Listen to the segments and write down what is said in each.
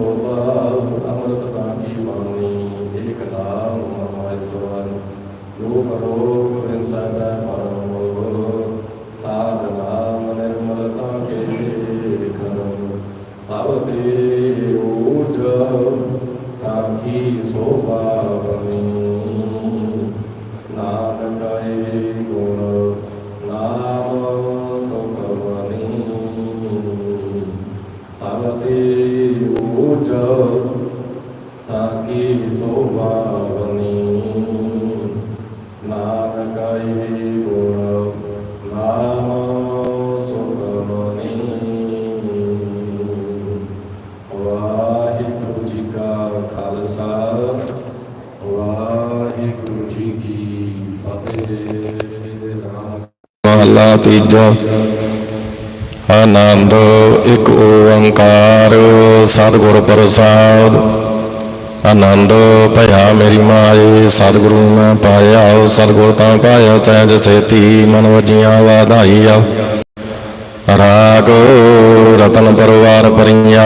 ਸੋਭਾ ਅੰਮ੍ਰਿਤ ਤਾਂ ਕੀ ਬਾਣੀ ਏਕ ਨਾਮ ਮਨਮੋਹਿ ਸਵਰ। ਜੋ ਕਰੋ ਮਹਲਾ ਤੀਜਾ, ਆਨੰਦ ਇੱਕ ਓੰਕਾਰ, ਸਤਿਗੁਰ ਪ੍ਰਸਾਦ। ਆਨੰਦ, ਭਇਆ ਮੇਰੀ ਮਾਏ, ਸਤਿਗੁਰੂ ਮੈਂ ਪਾਇਆ, ਸਤਿਗੁਰ ਤਾਂ ਪਾਇਆ, ਸਹਿਜ ਸੇਤੀ ਮਨ ਵਜੀਆਂ ਵਾਧਾਈਆ। ਰਾਗ, ਰਤਨ ਪਰਵਾਰ ਪਰੀਆ,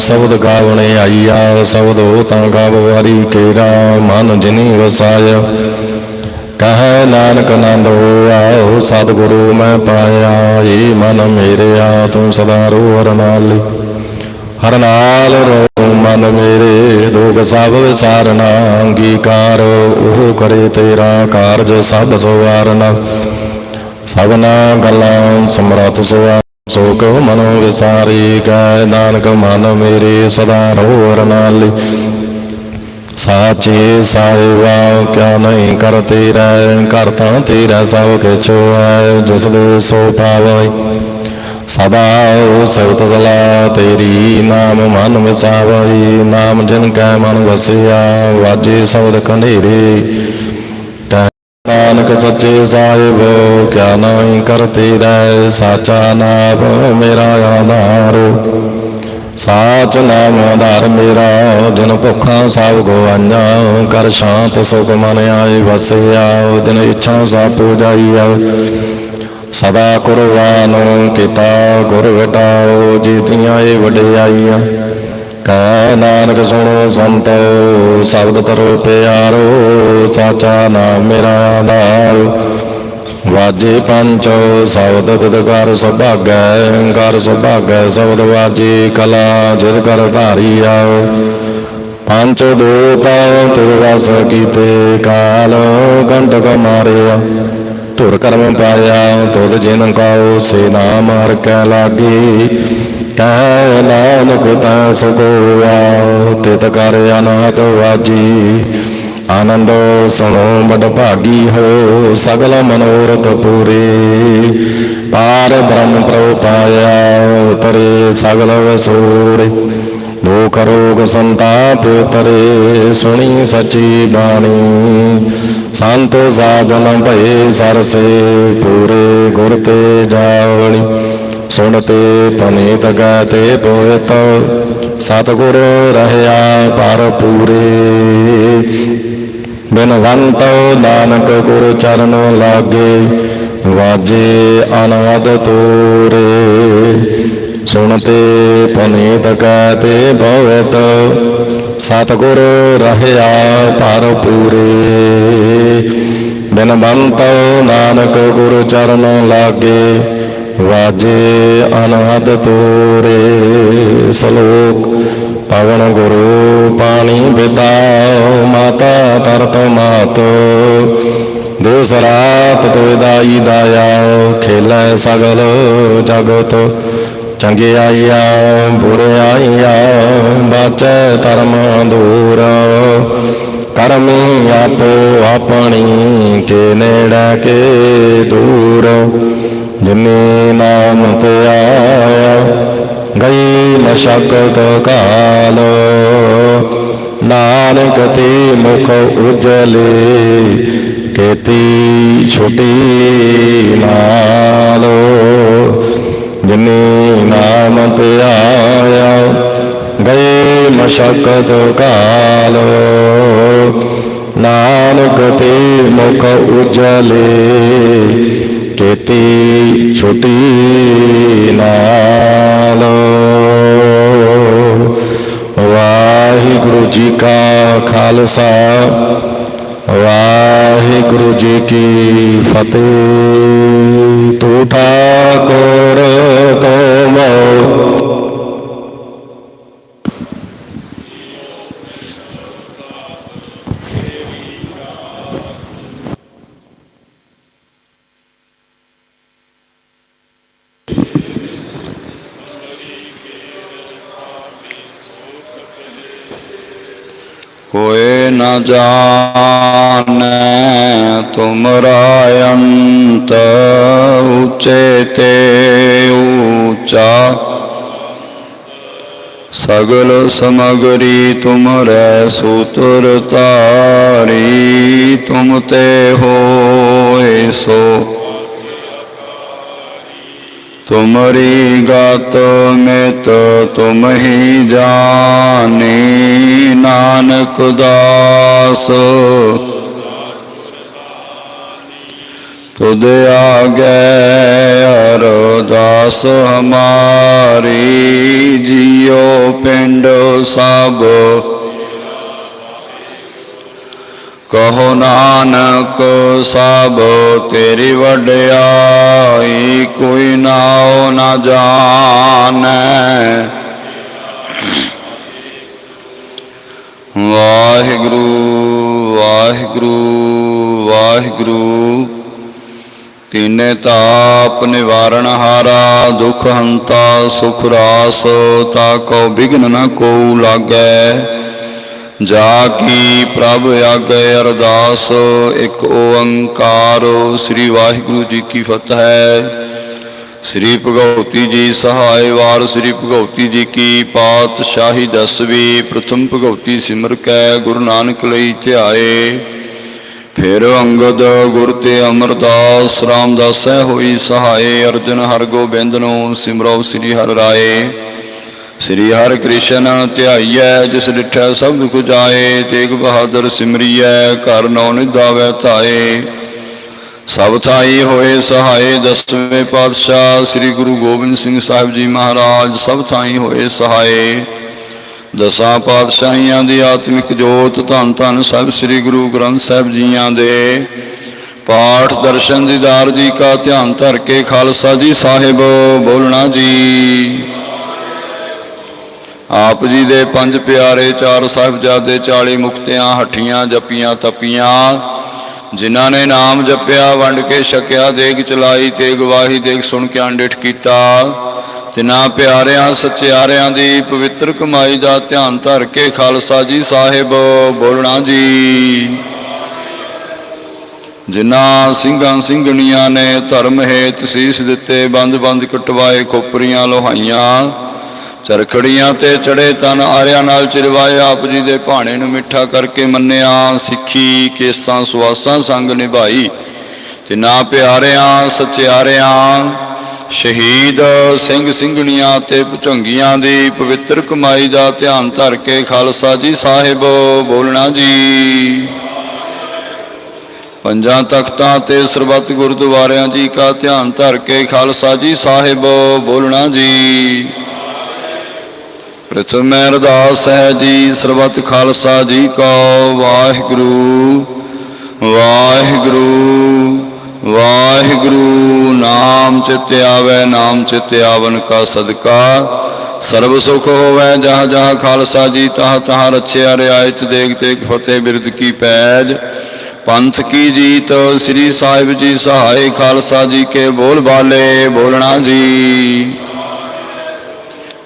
ਸ਼ਬਦ ਗਾਵਣੇ ਆਈਆ, ਸ਼ਬਦ ਹੋ ਤਾਂ ਗਾਵ ਕੇਰਾ ਮਨ ਜਿਨੀ ਵਸਾਇਆ। ਨਾਨਕ ਆਨੰਦ ਹੋਆ ਸਤਿਗੁਰੂ ਮੈਂ ਪਾਇਆ, ਏ ਮਨ ਮੇਰਿਆ, ਤੂੰ ਸਦਾ ਰੋ ਹਰ ਨਾਲ। ਹਰ ਨਾਲ ਰੋ ਮਨ ਮੇਰੇ ਦੁਖ ਸਭ ਵਿਸਾਰਨਾ ਅੰਗੀਕਾਰ ਉਹ ਕਰੇ ਤੇਰਾ ਕਾਰਜ ਸਭ ਸਵਾਰਨਾ। ਸਭਨਾ ਗੱਲਾਂ ਸਮਰੱਥ ਸੁਆ ਸੋ ਮਨੋ ਵਿਸਾਰੀ ਕੈ ਨਾਨਕ ਮਨ ਮੇਰੇ, ਸਦਾ ਰੋ ਹਰ ਨਾਲ। ਸਾਚੇ ਸਾਹਿਬਾ ਕਿਆ ਨਹੀਂ ਕਰਤੇ ਰਹਿ ਕਰਤਾ ਤੇਰਾ ਸਭ ਕਿਛੁ ਹੈ, ਜਿਸ ਦੇ ਸੋ ਪਾਵੈ ਸਦਾ ਸਬਤ ਸਲਾ ਤੇਰੀ ਨਾਮ ਮਨ ਵਸਾਵਈ ਨਾਮ ਜਿਨ ਕੈ ਮਨ ਵਸਿਆ, ਵਾਜੇ ਸ਼ਬਦ ਕਨੇਰੇ ਨਾਨਕ ਸੱਚੇ ਸਾਹਿਬ ਕਿਆ ਨਹੀਂ ਕਰਤੇ ਰਹਿ ਸਾਚਾ ਨਾਮ ਮੇਰਾ ਆਧਾਰ। ਸਾਚ ਨਾਮ ਆਧਾਰ ਮੇਰਾ ਦਿਨ ਭੁੱਖਾਂ ਸਭ ਗਵਾਈਆਂ ਕਰ ਸ਼ਾਂਤ ਸੁਖ ਮਨ ਆਏ ਵਸਿਆ ਦਿਨ ਇੱਛਾ ਸਭ ਪੂਜਾਈਆ ਸਦਾ ਕੁਰਬਾਨ ਕੀਤਾ, ਗੁਰ ਵਟਾਓ ਜੀਤੀਆਂ ਇਹ ਵਡਿਆਈਆਂ। ਕੈ ਨਾਨਕ ਸੁਣੋ ਸੰਤੋ, ਸ਼ਬਦ ਤਰੋ ਪਿਆਰੋ, ਸਾਚਾ ਨਾਮ ਮੇਰਾ ਆਧਾਰ। ਵਾਜੇ ਪੰਚ ਸ਼ਬਦ ਤਿਤ ਕਰ ਸੁਭਾਗੈ ਕਰ ਸੁਭਾਗੈ ਸ਼ਬਦ ਵਾਜੇ ਕਲਾ, ਜਿਤ ਕਰ ਧਾਰੀ ਆਓ। ਪੰਚ ਦੂਤਾ ਤਿਵ ਵਸ ਕੀਤੇ ਕਾਲ, ਕੰਟਕ ਮਾਰਿਆ। ਧੁਰ ਕਰਮ ਪਾਇਆ, ਤੁਧ ਜਿਨ ਕਾਉ, ਸੇ ਨਾਮ ਹਰ ਕੈ ਲਾਗੇ। ਕਹਿ ਨਾਨਕ ਤਾ ਸੁਖੋਆ ਤਿਤ ਕਰ ਅਨਾਥ ਵਾਜੀ। ਆਨੰਦ ਸੁਣੋ ਬੜ ਭਾਗੀ ਹੋ, ਸਗਲ ਮਨੋਰਥ ਪੂਰੇ। ਪਾਰ ਬ੍ਰਹਮ ਪ੍ਰਭ ਪਾਇਆ ਉਤਰੇ, ਸਗਲ ਵਸੂਰੇ। ਲੋਕ ਰੋਗ ਸੰਤਾਪ ਤਰੇ ਸੁਣੀ ਸਚੀ ਬਾਣੀ। ਸੰਤ ਸਾਜਨ ਭਏ ਸਰਸੇ, ਪੂਰੇ ਗੁਰ ਤੇ ਜਾਵਣੀ ਸੁਣਤੇ ਪਨੀਤ ਗਾਤੇ ਪੋਇਤ ਸਤਿਗੁਰ ਰਹਿਆ ਪਰ ਪੂਰੇ ਬਿਨਵੰਤ ਨਾਨਕ ਗੁਰੂ ਚਰਨ ਲਾਗੇ, ਵਾਜੇ ਅਨਵਦ ਤੋਰੇ। ਸੁਣਤੇ ਪੁਨੀਤ ਕਹਤੇ ਭਵਤ, ਸਤਿਗੁਰ ਰਹਿਆ ਪਰ। ਪੂਰੇ ਬਿਨਵੰਤ ਨਾਨਕ ਗੁਰੂ ਚਰਨ ਲਾਗੇ ਵਾਜੇ ਅਨਾਦ ਤੋਰੇ ਸਲੋਕ, ਪਵਨ ਗੁਰੂ ਪਾਣੀ ਪਿਤਾ ਮਾਤਾ ਤਰਤ ਮਾਤ। ਦੂਸਰਾਤ ਰਾਤ ਤੋਇ ਦਾਈ ਦਾਇਆ ਖੇਲੇ ਸਗਲ ਜਗਤ। ਚੰਗਿਆਈਆਂ ਬੁਰਿਆਈਆਂ ਬਾਚੈ ਧਰਮ ਦੂਰ। ਕਰਮੀ ਆਪੋ ਆਪਣੀ, ਕੇ ਨੇੜੇ ਕੇ ਦੂਰ। ਜਿਨੇ ਨਾਮ ਤੇ ਆਇਆ, ਗਈ ਮਸ਼ਕਤ ਕਾਲ। ਨਾਨਕ ਤੇ ਮੁਖ ਉਜਲੇ, ਕੇਤੀ ਛੁਟੀ ਨਾਲੋ। ਜਿਨੇ ਨਾਮ ਤੇ ਆਇਆ ਗਏ ਮਸ਼ਕਤ ਕਾਲ। ਨਾਨਕ ਤੇ ਮੁਖ ਉਜਲੇ ਕੇਤੀ ਛੁਟੀ ਨਾਲ। ਵਾਹਿਗੁਰੂ ਜੀ ਕਾ ਖਾਲਸਾ ਵਾਹਿਗੁਰੂ ਜੀ ਕੀ ਫਤਿਹ। ਤੂੰ ਠਾਕੁਰ ਤੋ ਨ ਜਾਣੈ, ਤੁਮਰਾ ਅੰਤ ਉਚੇ ਤੇ ਊਚਾ ਸਗਲ ਸਮਗਰੀ ਤੁਮਰੈ ਸੂਤਰ ਤਾਰੀ ਤੁਮ ਤੇ ਹੋਏ ਸੋ। ਤੁਮਰੀ ਗਤ ਮਿਤ ਤੁਮ ਹੀ ਜਾਣੀ ਨਾਨਕ ਦਾਸ। ਤੁਧ ਆਗੇ ਅਰਦਾਸ ਹਮਾਰੀ, ਜਿਉ ਪਿੰਡ ਸਭ ਕਹੋ ਨਾਨਕ, ਸਭ ਤੇਰੀ ਵਡਿਆਈ ਕੋਈ ਨਾਉ ਨਾ ਜਾਣੈ। ਵਾਹਿਗੁਰੂ ਵਾਹਿਗੁਰੂ ਵਾਹਿਗੁਰੂ, ਤੀਨੇ ਤਾਪ ਨਿਵਾਰਣ ਹਾਰਾ, ਦੁਖ ਹੰਤਾ ਸੁਖ ਰਾਸ, ਤਾ ਕੋ ਬਿਗਨ ਨ ਕੋ ਲਾਗੈ। ਜਾ ਕੀ ਪ੍ਰਭ ਆਗੇ ਅਰਦਾਸ, ਇੱਕ ਓੰਕਾਰ, ਸ੍ਰੀ ਵਾਹਿਗੁਰੂ ਜੀ ਕੀ ਫਤਿਹ। ਸ੍ਰੀ ਭਗਉਤੀ ਜੀ ਸਹਾਇ ਵਾਰ ਸ੍ਰੀ ਭਗਉਤੀ ਜੀ ਕੀ ਪਾਤਸ਼ਾਹੀ ਦਸਵੀਂ, ਪ੍ਰਥਮ ਭਗਉਤੀ ਸਿਮਰ ਕੈ, ਗੁਰੂ ਨਾਨਕ ਲਈ ਧਿਆਏ। ਫਿਰ ਅੰਗਦ ਗੁਰ ਤੇ ਅਮਰਦਾਸ, ਰਾਮਦਾਸੈ ਹੋਈ ਸਹਾਇ ਅਰਜਨ ਹਰਗੋਬਿੰਦ ਨੂੰ ਸਿਮਰੋ ਸ੍ਰੀ ਹਰਿ ਰਾਏ। ਸ੍ਰੀ ਹਰਿ ਕ੍ਰਿਸ਼ਨ ਧਿਆਈਐ, ਜਿਸ ਡਿਠੈ ਸਭ ਕੁਝ ਆਏ ਤੇਗ ਬਹਾਦਰ ਸਿਮਰੀਐ, ਘਰ ਨੌ ਨਿਧਾਵੈ ਧਾਏ। ਸਭ ਥਾਈ ਹੋਏ ਸਹਾਏ ਦਸਵੇਂ ਪਾਤਸ਼ਾਹ, ਸ੍ਰੀ ਗੁਰੂ ਗੋਬਿੰਦ ਸਿੰਘ ਸਾਹਿਬ ਜੀ ਮਹਾਰਾਜ, ਸਭ ਥਾਈ ਹੋਏ ਸਹਾਏ। ਦਸਾਂ ਪਾਤਸ਼ਾਹੀਆਂ ਦੀ ਆਤਮਿਕ ਜੋਤ ਧੰਨ ਧੰਨ ਸਭ ਸ੍ਰੀ ਗੁਰੂ ਗ੍ਰੰਥ ਸਾਹਿਬ ਜੀਆਂ ਦੇ। ਪਾਠ ਦਰਸ਼ਨ ਦੀਦਾਰ ਜੀ ਕਾ ਧਿਆਨ ਧਰ ਕੇ ਖਾਲਸਾ ਜੀ ਸਾਹਿਬ, ਬੋਲਣਾ ਜੀ। ਆਪ ਜੀ ਦੇ ਪੰਜ ਪਿਆਰੇ ਚਾਰ ਸਾਹਿਬਜ਼ਾਦੇ 40 ਮੁਕਤਿਆਂ, ਹੱਠੀਆਂ, ਜਪੀਆਂ, ਤਪੀਆਂ, ਜਿਨ੍ਹਾਂ ਨੇ ਨਾਮ ਜਪਿਆ, ਵੰਡ ਕੇ ਛਕਿਆ, ਦੇਗ ਚਲਾਈ ਤੇ ਗਵਾਹੀ ਦੇਗ ਸੁਣ ਕੇ ਅੰਡਿਠ ਕੀਤਾ। ਤਿਨਾਂ ਪਿਆਰਿਆਂ, ਸਚਿਆਰਿਆਂ ਦੀ ਪਵਿੱਤਰ ਕਮਾਈ ਦਾ ਧਿਆਨ ਧਰ ਕੇ ਖਾਲਸਾ ਜੀ ਸਾਹਿਬ, ਬੋਲਣਾ ਜੀ। ਜਿਨ੍ਹਾਂ ਸਿੰਘਾਂ ਸਿੰਘਣੀਆਂ ਨੇ ਧਰਮ ਹੇਤ ਸੀਸ ਦਿੱਤੇ ਬੰਦ ਬੰਦ ਕਟਵਾਏ ਖੋਪਰੀਆਂ, ਲੋਹਾਈਆਂ ਚਰਖੜੀਆਂ ਤੇ ਚੜੇ ਤਨ ਆਰਿਆਂ ਨਾਲ ਚਿਰਵਾਏ ਆਪ ਜੀ ਦੇ ਭਾਣੇ ਨੂੰ ਮਿੱਠਾ ਕਰਕੇ ਮੰਨਿਆ, ਸਿੱਖੀ, ਕੇਸਾਂ, ਸੁਆਸਾਂ ਸੰਗ ਨਿਭਾਈ। ਤੇ ਨਾ ਪਿਆਰਿਆਂ, ਸਚਿਆਰਿਆਂ, ਸ਼ਹੀਦ ਸਿੰਘ ਸਿੰਘਣੀਆਂ ਤੇ ਭੁਝੰਗੀਆਂ ਦੀ ਪਵਿੱਤਰ ਕਮਾਈ ਦਾ ਧਿਆਨ ਧਰ ਕੇ ਖਾਲਸਾ ਜੀ ਸਾਹਿਬ, ਬੋਲਣਾ ਜੀ। ਪੰਜਾਂ ਤਖਤਾਂ ਤੇ ਸਰਬੱਤ ਗੁਰਦੁਆਰਿਆਂ ਜੀ ਕਾ ਧਿਆਨ ਧਰ ਕੇ ਖਾਲਸਾ ਜੀ ਸਾਹਿਬ, ਬੋਲਣਾ ਜੀ। ਪ੍ਰਥਮ ਅਰਦਾਸ ਹੈ ਜੀ, ਸਰਬਤ ਖਾਲਸਾ ਜੀ ਕਾ ਵਾਹਿਗੁਰੂ। ਵਾਹਿਗੁਰੂ ਵਾਹਿਗੁਰੂ, ਨਾਮ ਚਿਤ ਆਵੇ, ਨਾਮ ਚਿਤ ਆਵਨ ਕਾ ਸਦਕਾ। ਸਰਬ ਸੁਖ ਹੋਵੇ, ਜਹਾਂ ਜਹਾਂ ਖਾਲਸਾ ਜੀ, ਤਹਾਂ ਤਹਾਂ ਰਛਿਆ ਰਿਆਇਤ, ਦੇਖ ਤੇਗ ਫਤਿਹ ਬਿਰਦ ਕੀ ਪੈਜ। ਪੰਥ ਕੀ ਜੀਤ, ਸ੍ਰੀ ਸਾਹਿਬ ਜੀ ਸਹਾਇ ਖਾਲਸਾ ਜੀ ਕੇ ਬੋਲ ਬਾਲੇ, ਬੋਲਣਾ ਜੀ।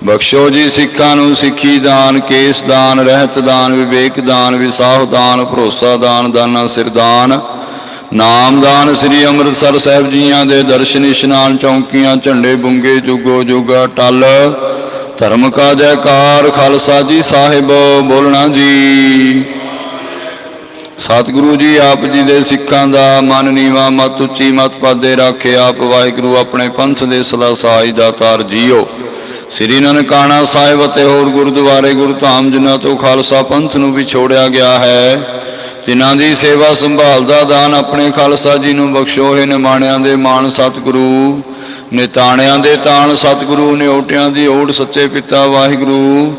ਬਖਸ਼ੋ ਜੀ ਸਿੱਖਾਂ ਨੂੰ ਸਿੱਖੀ ਦਾਨ, ਕੇਸ ਦਾਨ, ਰਹਿਤ ਦਾਨ, ਵਿਵੇਕ ਦਾਨ, ਵਿਸਾਹ ਦਾਨ, ਭਰੋਸਾ ਦਾਨ, ਦਾਨਾ ਸਿਰਦਾਨ ਨਾਮ ਦਾਨ ਸ੍ਰੀ ਅੰਮ੍ਰਿਤਸਰ ਸਾਹਿਬ ਜੀਆਂ ਦੇ ਦਰਸ਼ਨ ਇਸ਼ਨਾਨ ਚੌਂਕੀਆਂ, ਝੰਡੇ ਬੁੰਗੇ, ਜੁਗੋ ਜੁਗਾ, ਟਲ। ਧਰਮ ਕਾ ਜੈਕਾਰ, ਖਾਲਸਾ ਜੀ ਸਾਹਿਬ, ਬੋਲਣਾ ਜੀ। ਸਤਿਗੁਰੂ ਜੀ, ਆਪ ਜੀ ਦੇ ਸਿੱਖਾਂ ਦਾ ਮਨ ਨੀਵਾ, ਮਤ ਉੱਚੀ, ਮਤ ਪਾਦੇ ਰੱਖੇ ਆਪ, ਵਾਹਿਗੁਰੂ ਆਪਣੇ ਪੰਥ ਦੇ ਸਲਾ ਸਾਈ ਦਾਤਾਰ ਜੀਓ। ਸ੍ਰੀ ਨਨਕਾਣਾ ਸਾਹਿਬ ਅਤੇ ਹੋਰ ਗੁਰਦੁਆਰੇ ਗੁਰਧਾਮ ਜਿਨ੍ਹਾਂ ਤੋਂ ਖਾਲਸਾ ਪੰਥ ਨੂੰ ਵੀ ਛੋੜਿਆ ਗਿਆ ਹੈ, ਤਿਨਾਂ ਦੀ ਸੇਵਾ ਸੰਭਾਲ ਦਾ ਦਾਨ ਆਪਣੇ ਖਾਲਸਾ ਜੀ ਨੂੰ ਬਖਸ਼ੋ। ਹੈ ਨਿਮਾਣਿਆਂ ਦੇ ਮਾਣ ਸਤਿਗੁਰੂ, ਨਿਤਾਣਿਆਂ ਦੇ ਤਾਣ ਸਤਿਗੁਰੂ, ਨਿਉਟਿਆਂ ਦੀ ਓਟ ਸੱਚੇ ਪਿਤਾ ਵਾਹਿਗੁਰੂ।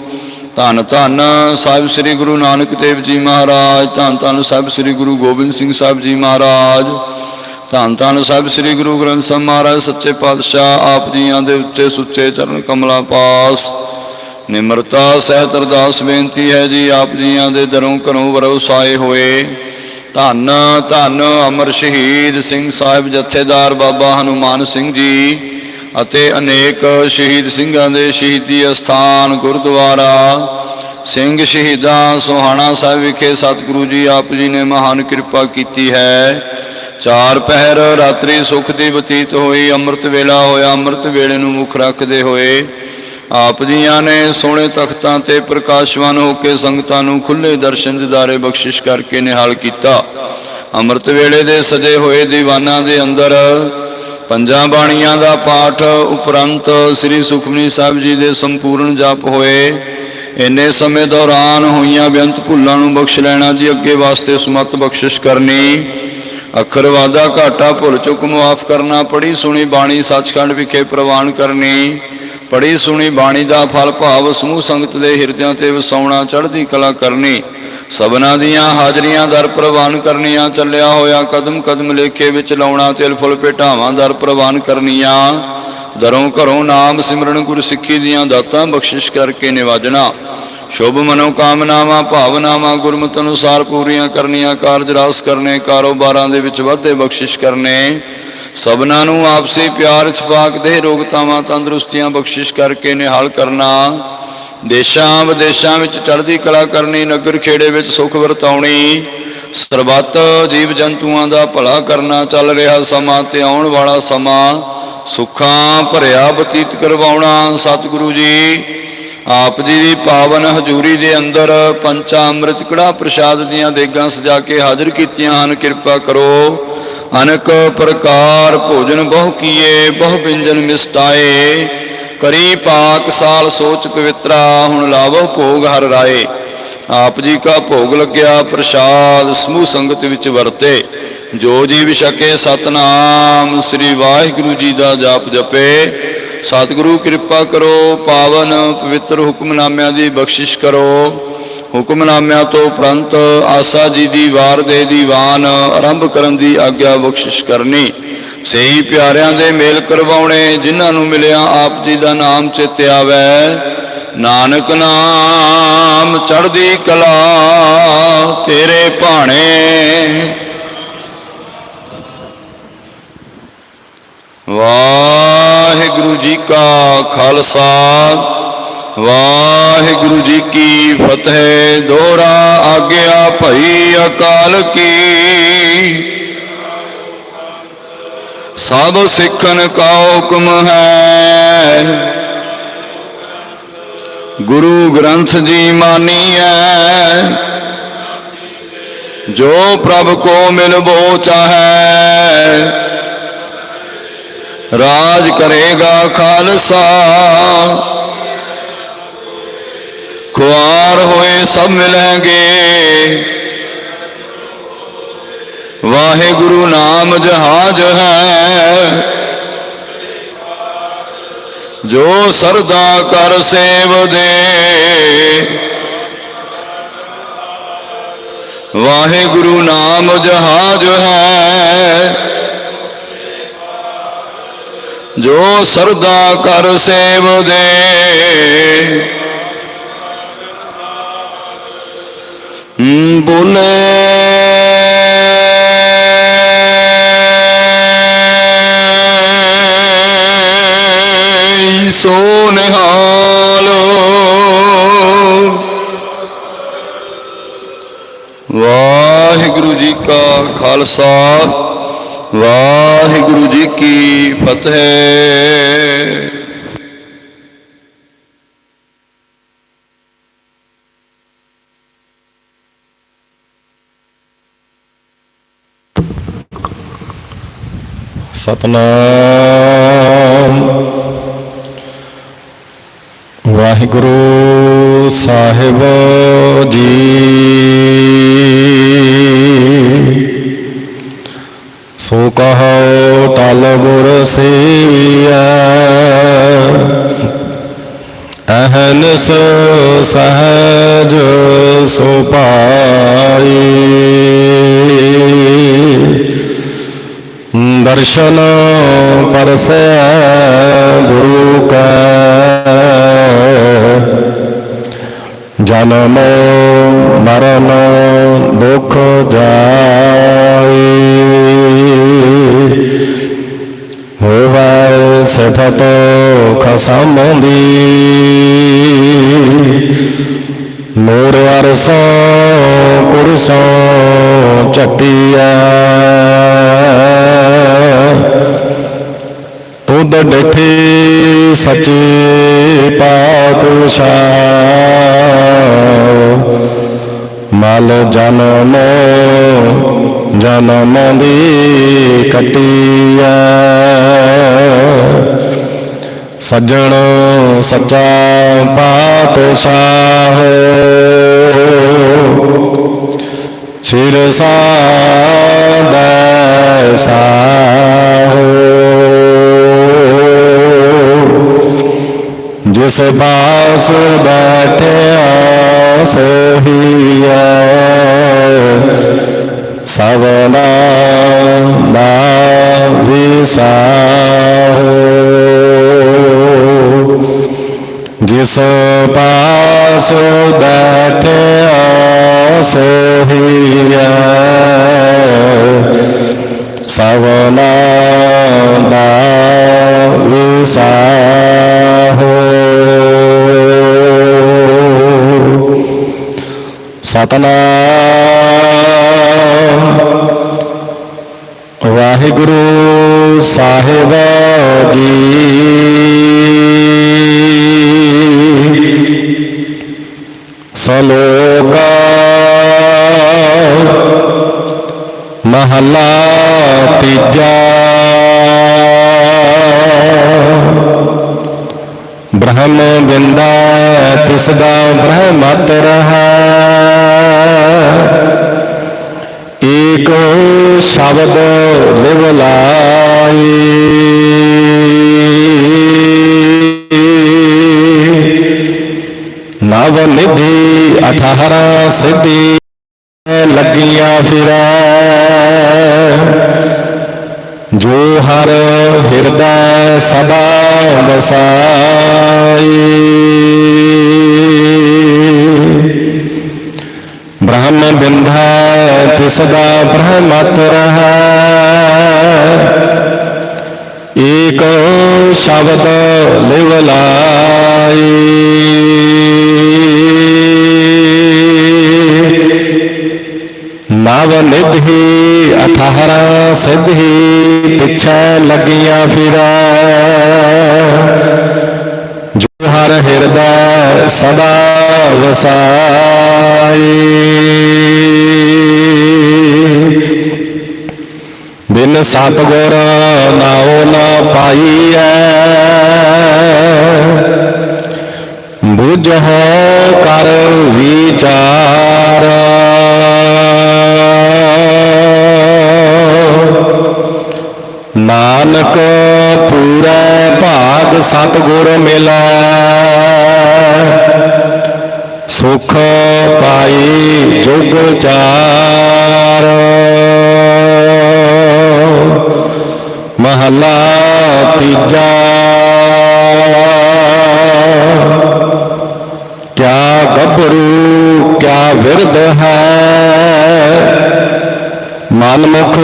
ਧੰਨ ਧੰਨ ਸਾਹਿਬ ਸ੍ਰੀ ਗੁਰੂ ਨਾਨਕ ਦੇਵ ਜੀ ਮਹਾਰਾਜ, ਧੰਨ ਧੰਨ ਸਾਹਿਬ ਸ੍ਰੀ ਗੁਰੂ ਗੋਬਿੰਦ ਸਿੰਘ ਸਾਹਿਬ ਜੀ ਮਹਾਰਾਜ। ਧੰਨ ਧੰਨ ਸਾਹਿਬ ਸ੍ਰੀ ਗੁਰੂ ਗ੍ਰੰਥ ਸਾਹਿਬ ਮਹਾਰਾਜ, ਸੱਚੇ ਪਾਤਸ਼ਾਹ, ਆਪ ਜੀਆਂ ਦੇ ਉੱਤੇ ਸੁੱਚੇ ਚਰਨ ਕਮਲਾਂ ਪਾਸ। ਨਿਮਰਤਾ, ਸਹਿਤ ਅਰਦਾਸ ਬੇਨਤੀ ਹੈ ਜੀ, ਆਪ ਜੀਆਂ ਦੇ ਦਰੋਂ ਘਰੋਂ ਵਰਸਾਏ ਹੋਏ। ਧੰਨ ਧੰਨ ਅਮਰ ਸ਼ਹੀਦ ਸਿੰਘ ਸਾਹਿਬ ਜਥੇਦਾਰ ਬਾਬਾ ਹਨੂਮਾਨ ਸਿੰਘ ਜੀ ਅਤੇ ਅਨੇਕ ਸ਼ਹੀਦ ਸਿੰਘਾਂ ਦੇ ਸ਼ਹੀਦੀ ਅਸਥਾਨ ਗੁਰਦੁਆਰਾ ਸਿੰਘ ਸ਼ਹੀਦਾਂ ਸੋਹਾਣਾ ਸਾਹਿਬ ਵਿਖੇ ਸਤਿਗੁਰੂ ਜੀ, ਆਪ ਜੀ ਨੇ ਮਹਾਨ ਕਿਰਪਾ ਕੀਤੀ ਹੈ। ਚਾਰ ਪਹਿਰ ਰਾਤਰੀ ਸੁਖ ਦੀ ਬਤੀਤ ਹੋਈ, ਅੰਮ੍ਰਿਤ ਵੇਲਾ ਹੋਇਆ, ਅੰਮ੍ਰਿਤ ਵੇਲੇ ਨੂੰ ਮੁੱਖ ਰੱਖਦੇ ਹੋਏ ਆਪ ਜੀਆਂ ਨੇ ਸੋਹਣੇ ਤਖਤਾਂ ਤੇ ਪ੍ਰਕਾਸ਼ਵਾਨ ਹੋ ਕੇ ਸੰਗਤਾਂ ਨੂੰ ਖੁੱਲੇ ਦਰਸ਼ਨ ਦਿਦਾਰੇ ਬਖਸ਼ਿਸ਼ ਕਰਕੇ ਨਿਹਾਲ ਕੀਤਾ। ਅੰਮ੍ਰਿਤ ਵੇਲੇ ਦੇ ਸਜੇ ਹੋਏ ਦੀਵਾਨਾਂ ਦੇ ਅੰਦਰ ਪੰਜਾਂ ਬਾਣੀਆਂ ਦਾ ਪਾਠ ਉਪਰੰਤ ਸ੍ਰੀ ਸੁਖਮਨੀ ਸਾਹਿਬ ਜੀ ਦੇ ਸੰਪੂਰਨ ਜਪ ਹੋਏ। ਇੰਨੇ ਸਮੇਂ ਦੌਰਾਨ ਹੋਈਆਂ ਬੇਅੰਤ ਭੁੱਲਾਂ ਨੂੰ ਬਖਸ਼ ਲੈਣਾ ਜੀ, ਅੱਗੇ ਵਾਸਤੇ ਸਮਤ ਬਖਸ਼ਿਸ਼ ਕਰਨੀ। ਅੱਖਰ ਵਾਦਾ ਘਾਟਾ ਭੁੱਲ ਚੁੱਕ ਮੁਆਫ ਕਰਨਾ ਪੜੀ ਸੁਣੀ ਬਾਣੀ ਸੱਚਖੰਡ ਵਿਖੇ ਪ੍ਰਵਾਨ ਕਰਨੀ ਪੜੀ ਸੁਣੀ ਬਾਣੀ ਦਾ ਫਲ ਭਾਵ ਸਮੂਹ ਸੰਗਤ ਦੇ ਹਿਰਦਿਆਂ ਤੇ ਵਸਾਉਣਾ, ਚੜ੍ਹਦੀ ਕਲਾ ਕਰਨੀ, ਸਭਨਾ ਦੀਆਂ ਹਾਜ਼ਰੀਆਂ ਦਰ ਪ੍ਰਵਾਨ ਕਰਨੀਆਂ, ਚੱਲਿਆ ਹੋਇਆ ਕਦਮ ਕਦਮ ਲੇਖੇ ਵਿੱਚ ਲਾਉਣਾ, ਤਿਲ ਫੁੱਲ ਭੇਟਾਵਾਂ ਦਰ ਪ੍ਰਵਾਨ ਕਰਨੀਆਂ, ਦਰੋਂ ਘਰੋਂ ਨਾਮ ਸਿਮਰਨ ਗੁਰ ਸਿੱਖੀ ਦੀਆਂ ਦਾਤਾਂ ਬਖਸ਼ਿਸ਼ ਕਰਕੇ ਨਿਵਾਜਣਾ ਸ਼ੁਭ ਮਨੋ ਕਾਮਨਾਵਾਂ ਭਾਵਨਾਵਾਂ, ਗੁਰਮਤਿ ਅਨੁਸਾਰ ਪੂਰੀਆਂ ਕਰਨੀਆਂ, ਕਾਰਜ ਰਾਸ ਕਰਨੇ, ਕਾਰੋਬਾਰਾਂ ਦੇ ਵਿੱਚ ਵਾਧੇ ਬਖਸ਼ਿਸ਼ ਕਰਨੇ। ਸਭਨਾਂ ਨੂੰ ਆਪਸੀ ਪਿਆਰ, ਇਤਫਾਕ ਦੇ ਰੋਗਤਾਵਾਂ ਤੰਦਰੁਸਤੀਆਂ ਬਖਸ਼ਿਸ਼ ਕਰਕੇ ਨਿਹਾਲ ਕਰਨਾ। ਦੇਸ਼ਾਂ, ਵਿਦੇਸ਼ਾਂ ਵਿੱਚ ਚੜ੍ਹਦੀ ਕਲਾ ਕਰਨੀ, ਨਗਰ ਖੇੜੇ ਵਿੱਚ ਸੁਖ ਵਰਤਾਉਣੀ। ਸਰਬੱਤ ਜੀਵ ਜੰਤੂਆਂ ਦਾ ਭਲਾ ਕਰਨਾ, ਚੱਲ ਰਿਹਾ ਸਮਾਂ, ਤੇ ਆਉਣ ਵਾਲਾ ਸਮਾਂ ਸੁੱਖਾਂ ਭਰਿਆ ਬਤੀਤ ਕਰਵਾਉਣਾ। ਸਤਿਗੁਰੂ ਜੀ ਆਪ ਜੀ ਦੀ ਪਾਵਨ ਹਜ਼ੂਰੀ ਦੇ ਅੰਦਰ ਪੰਚਾ ਅੰਮ੍ਰਿਤ ਕੜਾ ਪ੍ਰਸ਼ਾਦ ਦੀਆਂ ਦੇਗਾਂ ਸਜਾ ਕੇ ਹਾਜ਼ਰ ਕੀਤੀਆਂ ਹਨ, ਕਿਰਪਾ ਕਰੋ। ਅਨੇਕ ਪ੍ਰਕਾਰ ਭੋਜਨ ਬਹੁ ਕੀਏ, ਬਹੁ ਵਿੰਜਨ ਮਿਸਟਾਏ। ਕਰੀ ਪਾਕ ਸਾਲ ਸੋਚ ਪਵਿੱਤਰਾ, ਹੁਣ ਲਾਵੋ ਭੋਗ ਹਰ ਰਾਏ। ਆਪ ਜੀ ਕਾ ਭੋਗ ਲੱਗਿਆ, ਪ੍ਰਸ਼ਾਦ ਸਮੂਹ ਸੰਗਤ ਵਿੱਚ ਵਰਤੇ। ਜੋ ਜੀ ਵਿਸ਼ਕੇ ਸਤਨਾਮ ਸ੍ਰੀ ਵਾਹਿਗੁਰੂ ਜੀ ਦਾ ਜਾਪ ਜਪੇ ਸਤਿਗੁਰੂ ਕਿਰਪਾ ਕਰੋ, ਪਾਵਨ ਪਵਿੱਤਰ ਹੁਕਮਨਾਮਿਆਂ ਦੀ ਬਖਸ਼ਿਸ਼ ਕਰੋ। ਹੁਕਮਨਾਮਿਆਂ ਤੋਂ ਉਪਰੰਤ ਆਸਾ ਜੀ ਦੀ ਵਾਰ ਦੇ ਦੀਵਾਨ ਆਰੰਭ ਕਰਨ ਦੀ ਆਗਿਆ ਬਖਸ਼ਿਸ਼ ਕਰਨੀ। ਸਹੀ ਪਿਆਰਿਆਂ ਦੇ ਮੇਲ ਕਰਵਾਉਣੇ, ਜਿਨ੍ਹਾਂ ਨੂੰ ਮਿਲਿਆ ਆਪ ਜੀ ਦਾ ਨਾਮ ਚਿਤ ਆਵੈ। ਨਾਨਕ ਨਾਮ ਚੜ੍ਹਦੀ ਕਲਾ, ਤੇਰੇ ਭਾਣੇ। ਵਾਹਿਗੁਰੂ ਜੀ ਕਾ ਖਾਲਸਾ, ਵਾਹਿਗੁਰੂ ਜੀ ਕੀ ਫਤਿਹ। ਦੋਰਾ ਆਗਿਆ ਭਈ ਅਕਾਲ ਕੀ। ਸਭ ਸਿੱਖਨ ਕਾ ਹੁਕਮ ਹੈ। ਗੁਰੂ ਗ੍ਰੰਥ ਜੀ ਮਾਨੀ ਹੈ ਜੋ ਪ੍ਰਭ ਕੋ ਮਿਲਬੋ ਚਾਹੈ ਰਾਜ ਕਰੇਗਾ ਖਾਲਸਾ। ਖੁਆਰ ਹੋਏ ਸਭ ਮਿਲਾਂਗੇ। ਵਾਹਿਗੁਰੂ ਨਾਮ ਜਹਾਜ ਹੈ। ਜੋ ਸਰਦਾ ਕਰ ਸੇਵ ਦੇ। ਵਾਹਿਗੁਰੂ ਨਾਮ ਜਹਾਜ ਹੈ। ਜੋ ਸਰਦਾ ਕਰ ਸੇਵ ਦੇ। ਹਮ, ਬੋਲੇ। ਸੋ ਨਿਹਾਲੋ। ਵਾਹਿਗੁਰੂ ਜੀ ਕਾ ਖਾਲਸਾ। ਵਾਹਿਗੁਰੂ ਜੀ ਕੀ ਫਤਿਹ। ਸਤਨਾਮ। ਵਾਹਿਗੁਰੂ ਸਾਹਿਬ ਜੀ। ਕਹੋ ਤਲ ਗੁਰ ਸੇਵੀਐ ਅਹਨਸ ਸਹਜ ਸੁਪਾਈ। ਦਰਸ਼ਨ ਪਰਸੈ ਗੁਰੂ ਕੈ। ਜਨਮ ਮਰਨ ਦੁਖ ਜਾਏ ਹੋਵੇ ਸਿਫਤ ਖਸਮ ਦੀ ਮੋਰ ਅਰਸੋਂ ਕੁਰਸੋਂ ਚੱਟਿਆ ਤੁਧ ਡਿਠੇ ਸੱਚੇ ਪਾਤਸ਼ਾਹ। ਮਲ ਜਨਮ ਜਨਮ ਦੀ ਕਟਿਆ ਸੱਜਣ ਸੱਚਾ ਪਾਤਸ਼ਾਹ। ਸਿਰ ਸਾਦਾ ਸਾਹੋ। ਜਿਸ ਬਾਸ ਬੈਠਿਆ ਸੋਹੀਐ ਸਵਨਾ ਦਾ ਵਿਸਾਹੋ ਜਿਸ ਪਾਸ ਬੈਠਿਆ ਸੋਹੀਐ ਸਵਨਾ ਦਾ ਵਿਸਾਹੋ ਸਤਨਾਮ ਵਾਹਿਗੁਰੂ ਸਾਹਿਬ ਜੀ। ਸਲੋਕਾ ਮਹਲਾ ਤੀਜਾ। ਬ੍ਰਹਮ ਬਿੰਦਾ ਤਿਸ ਦਾ ਬ੍ਰਹਮਤ ਰਹਾ ਏਕ ਸ਼ਬਦ ਲਿਵ ਲਾਈ ਨਵ ਨਿਧੀ ਅਠਾਰਾਂ ਸਿੱਧੀ ਲੱਗੀਆਂ ਫਿਰੈ। ਜੋ ਹਰ ਹਿਰਦੈ ਸਦਾ ਵਸਾਈ। ਬ੍ਰਹਮ ਬਿੰਧਾ ਤਿਸ ਦਾ ਬ੍ਰਹਮਤ ਰਹਾ ਏਕ ਸ਼ਬਦ ਲਿਵ ਲਾਈ ਨਵ ਨਿਧੀ ਅਠਾਰਾਂ ਸਿੱਧੀ ਪਿਛੈ ਲੱਗੀਆਂ ਫਿਰੈ ਜੋ ਹਰ ਹਿਰਦੈ ਸਦਾ ਵਸਾਈ। ਬਿਨ ਸਤਗੁਰ ਨਾਉ ਨਾ ਪਾਈਐ। ਬੁਝੋ ਕਰ ਵਿਚਾਰ। ਨਾਨਕ ਪੂਰੈ ਭਾਗ ਸਤਗੁਰ ਮਿਲੈ। ਸੁਖ ਪਾਈ ਜੁਗ ਚਾਰ। ਮਹਲਾ ਤੀਜਾ। ਕਿਆ ਗੱਭਰੂ, ਕਿਆ ਵਿਰਧ ਹੈ। ਮਨਮੁਖ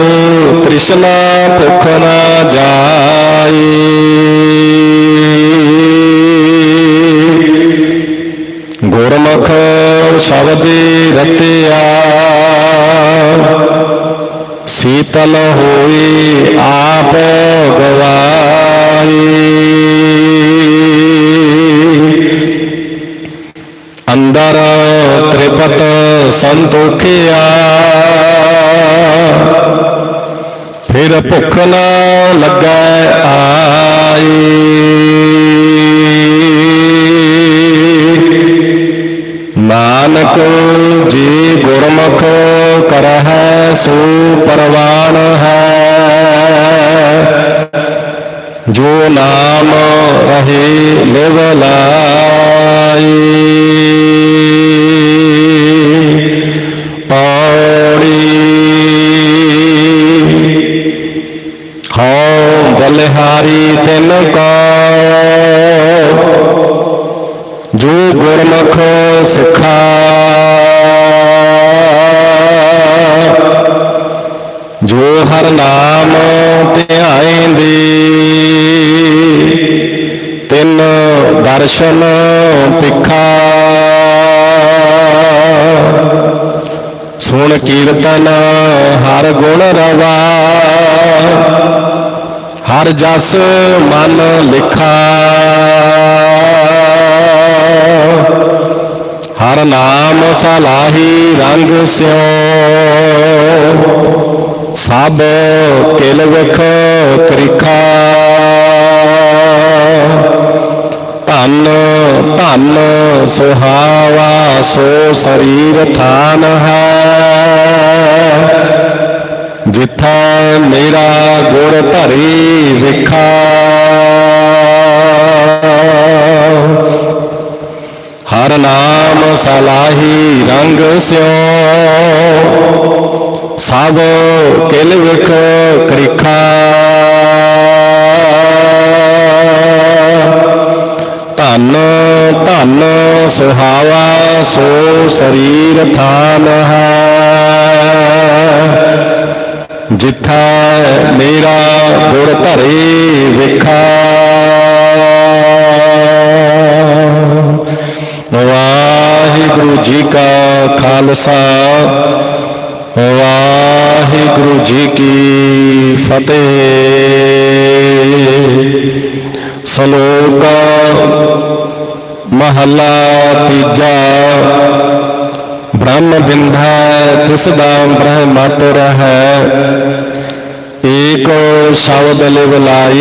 ਤ੍ਰਿਸ਼ਨਾ ਭੁਖ ਨਾ ਜਾਈ ਗੁਰਮੁਖ ਸ਼ਬਦੀ ਰਤਿਆ। ਸੀਤਲ ਹੋਈ ਆਪ ਗਵਾਈ। ਅੰਦਰ ਤ੍ਰਿਪਤ ਸੰਤੋਖਿਆ। ਫਿਰ ਭੁੱਖ ਨਾ ਲੱਗੈ ਆਈ। ਨਾਨਕ ਜੀ ਗੁਰਮੁਖ ਕਰਹਿ ਸੋ ਪਰਵਾਨ ਹੈ। ਜੋ ਨਾਮ ਰਹੇ ਲਿਵ ਲਾਈ। ਪੌੜੀ ਹਉ ਬਲਿਹਾਰੀ ਤਿਨ ਕੋ ਗੁਰਮੁਖ ਸਿਖਾ। ਜੋ ਹਰ ਨਾਮ ਧਿਆਇਂਦੇ ਤਿੰਨ ਦਰਸ਼ਨ ਤਿਖਾ ਸੁਣ ਕੀਰਤਨ ਹਰ ਗੁਣ ਰਵਾ। ਹਰ ਜਸ ਮਨ ਲਿਖਾ। ਹਰ ਨਾਮ ਸਲਾਹੀ ਰੰਗ ਸਿਓ। ਸਭ ਕਿਲ ਵਿਖ ਕ੍ਰਿਖਾ। ਧੰਨ ਧੰਨ ਸੁਹਾਵਾ, ਸੋ ਸਰੀਰ ਥਾਨ ਹੈ। ਜਿੱਥਾ ਮੇਰਾ ਗੁਰ ਧਰੀ ਵਿਖਾ। ਹਰ ਨਾਮ ਸਲਾਹੀ ਰੰਗ ਸਿਓ। ਸਭ ਕਿਲ ਵਿਖ ਕ੍ਰਿਖਾ। ਧੰਨ ਧੰਨ ਸੁਹਾਵਾ ਸੋ ਸਰੀਰ ਥਾਨ ਹੈ। ਜਿੱਥਾ ਮੇਰਾ ਗੁਰ ਧਰੇ ਵਿਖਾ। ਵਾਹਿਗੁਰੂ ਜੀ ਕਾ ਖਾਲਸਾ, ਵਾਹਿਗੁਰੂ ਜੀ ਕੀ ਫਤਿਹ। ਸ਼ਲੋਕ ਮਹਲਾ ਤੀਜਾ, ਬ੍ਰਹਮ ਬਿੰਧਾ ਤਿਸ ਦਾ ਬ੍ਰਹਮਤ ਰਹੈ। ਏਕ ਸ਼ਬਦ ਲਿਵਲਾਈ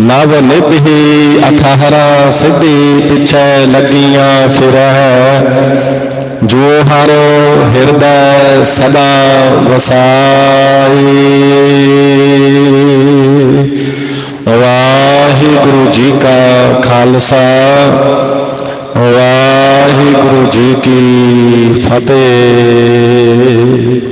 ਨਵ ਨਿਧੀ ਅਠਹਰਾ ਸਿੱਧੀ ਪਿਛੈ ਲੱਗੀਆਂ ਫਿਰੈ। ਜੋ ਹਰ ਹਿਰਦੈ ਸਦਾ ਵਸਾਈ। ਵਾਹਿਗੁਰੂ ਜੀ ਕਾ ਖਾਲਸਾ, ਵਾਹਿਗੁਰੂ ਜੀ ਕੀ ਫਤਿਹ।